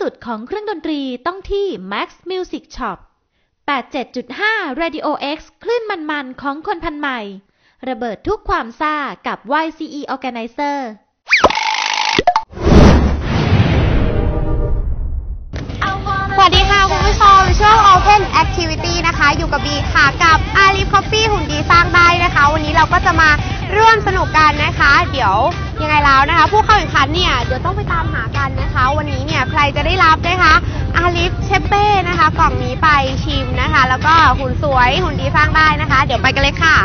สุดของเครื่องดนตรีต้องที่ Max Music Shop 87.5 Radio X คลื่นมันๆ ของคนพันใหม่ ระเบิดทุกความซ่ากับ YCE Organizer สวัสดีค่ะ คุณผู้ชมช่วง Open Activity นะคะ อยู่กับบีค่ะ กับอาลีคอฟฟี่หุ่นดีสร้างได้นะคะ วันนี้เราก็จะมาร่วมสนุกกันนะคะ เดี๋ยว ยังไงแล้วนะคะ ผู้เข้าแข่งขันเนี่ยเดี๋ยวต้องไปตามหากันนะคะ วันนี้เนี่ยใครจะได้รับนะคะอาลิฟเชเป้นะคะ กล่องนี้ไปชิมนะคะ แล้วก็หุ่นสวยหุ่นดีสร้างได้นะคะ เดี๋ยวไปกันเลยค่ะ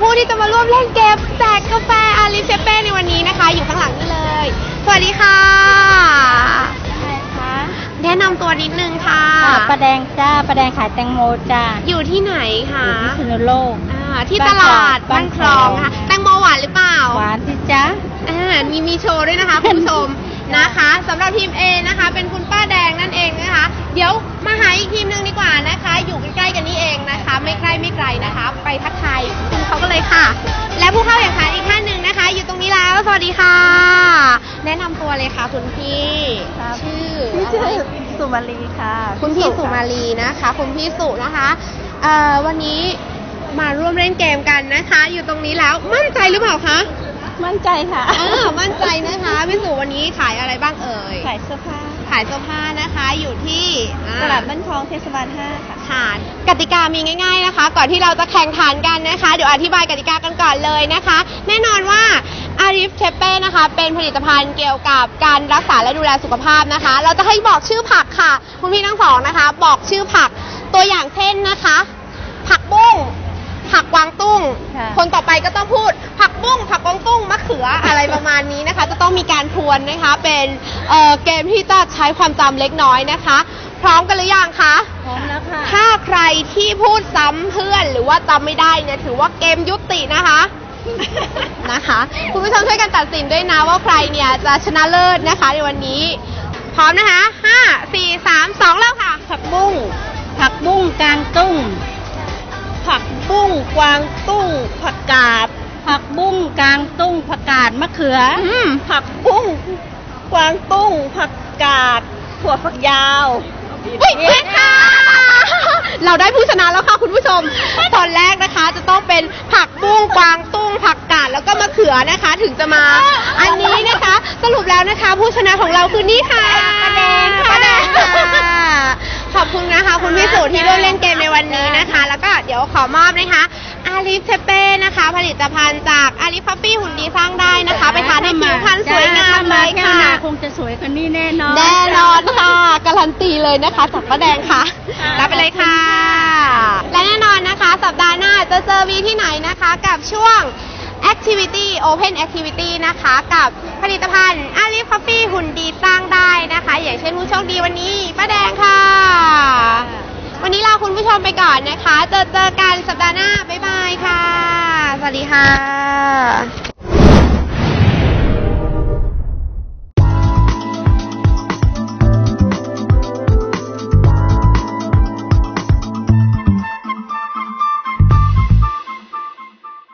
ผู้ที่จะมาร่วมเล่นเกมแจกกาแฟอาลิเชเป้ในวันนี้นะคะ อยู่ข้างหลังนี่เลย สวัสดีค่ะแนะนำตัวนิดนึงค่ะ อ่าปลาแดงจ้าปลาแดงขายแตงโมจ้าอยู่ที่ไหนคะอยู่ที่สุนโลก อ่าที่ตลาดบ้านคลองนะคะแตงโมหวานหรือเปล่า หวานสิจ้า อ่ามีมีโชว์ด้วยนะคะ คุณผู้ชมนะคะสำหรับทีม A นะคะ เป็นคุณป้าแดงนั่นเองนะคะ เดี๋ยว มาหาอีกทีมหนึ่งดีกว่านะคะ อยู่ใกล้ๆกันนี่เองนะคะ ไม่ใกล้ไม่ไกลนะคะ ไปทักทายคุณเขากันเลยค่ะ และผู้เข้าแข่งขันอีกท่านหนึ่งนะคะ อยู่ตรงนี้แล้ว สวัสดีค่ะ แนะนำตัวเลยค่ะคุณพี่ครับ ชื่อพี่อะไรชื่อสุมาลีค่ะคุณพี่สุมาลีนะคะ คุณพี่สุนะคะเอ่อวันนี้มาร่วมเล่นเกมกันนะคะ อยู่ตรงนี้แล้วมั่นใจหรือเปล่าคะ มั่นใจค่ะ อ่ามั่นใจนะคะพี่สุวันนี้ขายอะไรบ้างเอ่ย ขายเสื้อผ้าขายเสื้อผ้านะคะอยู่ที่อ่ตลาดบ้านคลองเทศบาล5ค่ะ ค่ะกติกามีง่าย ๆนะคะ ก่อนที่เราจะแข่งขันกันนะคะ เดี๋ยวอธิบายกติกากันก่อนเลยนะคะ แน่นอนว่าอาริฟเทเป้นะคะ เป็นผลิตภัณฑ์เกี่ยวกับการรักษาและดูแลสุขภาพนะคะ เราจะให้บอกชื่อผักค่ะ คุณพี่ทั้งสองนะคะ บอกชื่อผักตัวอย่างเช่นนะคะ ผักบุ้งผักกวางตุ้งค่ะคนต่อไปก็ต้องพูดผัก บุ้งผักกวางตุ้งมะเขืออะไรประมาณนี้นะคะ จะต้องมีการทวนนะคะ เป็นเอ่อเกมที่จะใช้ความจำเล็กน้อยนะคะ พร้อมกันหรือยังคะ พร้อมแล้วค่ะ ถ้าใครที่พูดซ้ำเพื่อนหรือว่าจำไม่ได้เนี่ยถือว่าเกมยุตินะคะ นะคะคุณผู้ชมช่วยกันตัดสินด้วยนะว่าใครเนี่ยจะชนะเลิศนะคะในวันนี้ พร้อมนะคะห้าสี่สามสองเริ่มค่ะ ผักบุ้ง ผักบุ้งกลางตุ้ง ผักบุ้งกวางตุ้งผักกาด ผักบุ้งกลางตุ้งผักกาดมะเขืออืมผักบุ้งกวางตุ้ง ผักกาดถั่วฝักยาวผิดค่ะ เราได้ผู้ชนะแล้วค่ะคุณผู้ชม ตอนแรกนะคะ จะต้องเป็นผักบุ้งกวางตุ้ง ผักกาดแล้วก็มะเขือนะคะ ถึงจะมา อันนี้นะคะ สรุปแล้วนะคะ ผู้ชนะของเราคือนี่ค่ะป้าแดงค่ะป้าแดงค่ะขอบคุณนะคะ คุณพี่สุที่ร่วมเล่นเกมในวันนี้นะคะ แล้วก็เดี๋ยวขอมอบนะคะอาลิฟเทเป้นะคะผ ลิตภัณฑ์จากอาลิฟคอฟฟี่หุ่นดีสร้างได้นะคะ ไปทานให้ผิวพรรณสวยงามเลยแก้วค่ะหนาคงจะสวยกว่านี้แน่นอน แน่นอนค่ะ การันตีเลยนะคะจากป้าแดงค่ะค่ะ รับไปเลยค่ะ และแน่นอนนะคะสัปดาห์หน้าจะเจอวีที่ไหนนะคะกับช่วง Activity Open Activity นะคะกับผลิตภัณฑ์อาลีคอฟฟี่หุ่นดีสร้างได้นะคะ อย่างเช่นผู้โชคดีวันนี้ป้าแดงค่ะ วันนี้ลาคุณผู้ชมไปก่อนนะคะ เจอเจอกันสัปดาห์หน้า บ๊ายบายค่ะสวัส ดีค่ะ